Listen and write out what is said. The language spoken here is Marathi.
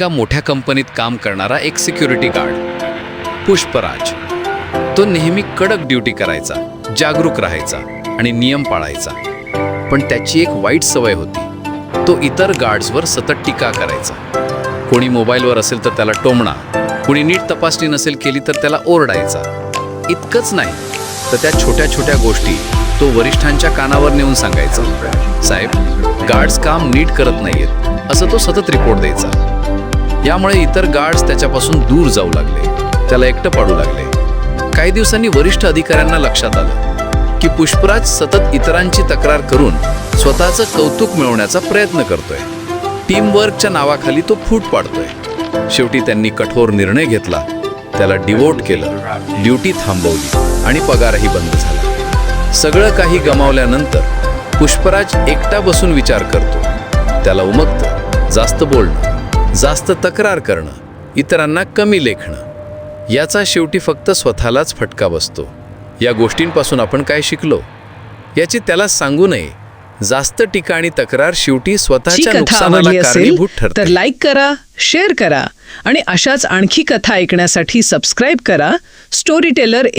एका मोठ्या कंपनीत काम करणारा एक सिक्युरिटी गार्ड पुष्पराज. तो नेहमी कडक ड्युटी करायचा जागरूक राहायचा आणि नियम पाळायचा. पण त्याची एक वाईट सवय होती. तो इतर गार्ड्सवर सतत टीका करायचा. कोणी मोबाईलवर असेल तर त्याला टोमणा कोणी नीट तपासणी नसेल केली तर त्याला ओरडायचा. इतकंच नाही तर त्या छोट्या छोट्या गोष्टी तो वरिष्ठांच्या कानावर नेऊन सांगायचा. साहेब गार्ड्स काम नीट करत नाहीयेत असं तो सतत रिपोर्ट द्यायचा. यामुळे इतर गार्ड्स त्याच्यापासून दूर जाऊ लागले. त्याला एकटं पाडू लागले. काही दिवसांनी वरिष्ठ अधिकाऱ्यांना लक्षात आलं की पुष्पराज सतत इतरांची तक्रार करून स्वतःचं कौतुक मिळवण्याचा प्रयत्न करतोय. टीमवर्कच्या नावाखाली तो फूट पाडतोय. शेवटी त्यांनी कठोर निर्णय घेतला. त्याला डिवोट केलं. ड्युटी थांबवली आणि पगारही बंद झाला. सगळं काही गमावल्यानंतर पुष्पराज एकटा बसून विचार करतो. त्याला उमगतं जास्त बोलणं. जास्त तक्रार करणं इतरांना कमी लेखणं याचा शेवटी फक्त स्वतःलाच फटका बसतो. या गोष्टींपासून आपण काय शिकलो? याची त्याला सांगू नये. जास्त टीका आणि तक्रार शेवटी स्वतःच्या नुकसानाला कारणीभूत तर ठरते लाईक करा शेअर करा आणि अशाच आणखी कथा ऐकण्यासाठी सबस्क्राईब करा. Story teller